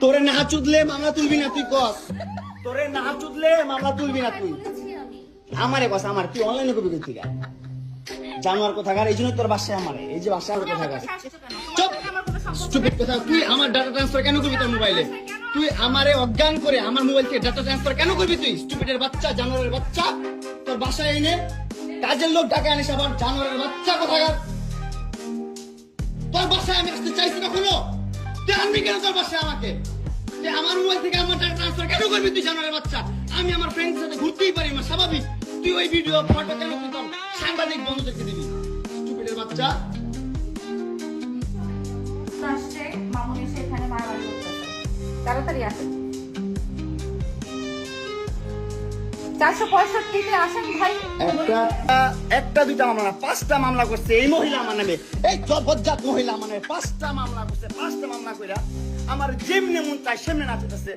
তোরে না চুদলে মামলা তুলবি না তুই কস। তোরে না চুদলে মামলা তুলবি না তুই। আমারে কস আমার তুই অনলাইনে কবি করছি গা। জানোয়ার কোথাকার? এই জন্য তোর বাসায় আমারে। এই যে বাসায় আমার কোথাকার? চুপ! স্টুপিড কথা তুই আমার ডাটা ট্রান্সফার কেন করবি তোর মোবাইলে তুই আমারে অজ্ঞান করে আমার মোবাইল থেকে ডাটা ট্রান্সফার কেন করবি তুই? স্টুপিডের বাচ্চা জানোয়ারের বাচ্চা। তোর বাসায় এনে কাজের লোক ডাকা আনিস আবার জানোয়ারের বাচ্চা কোথাকার? তোর বাসায় আমি আসতে চাইছি কখনো? তুই আনবি কেন তোর পাশে আমাকে? যে আমার মোবাইল থেকে আমার টাকা ট্রান্সফার কেন করবি তুই, জানোয়ারের বাচ্চা? আমি আমার ফ্রেন্ডের সাথে ঘুরতেই পারি না, স্বাভাবিক। তুই ওই ভিডিও ফটো কেন তুই তোর সাংবাদিক বন্ধুদেরকে দিবি? স্টুপিডের বাচ্চা। তাড়াতাড়ি আসেন। চারশো পঁয়ষট্টিতে আসেন ভাই। একটা একটা দুইটা মামলা না, পাঁচটা মামলা করছে এই মহিলা আমার নামে। এই জবজ্জাত মহিলা আমার নামে পাঁচটা মামলা করছে, পাঁচটা মামলা কইরা আমার যেমনি মন চায় সেমনি নাচতেছে।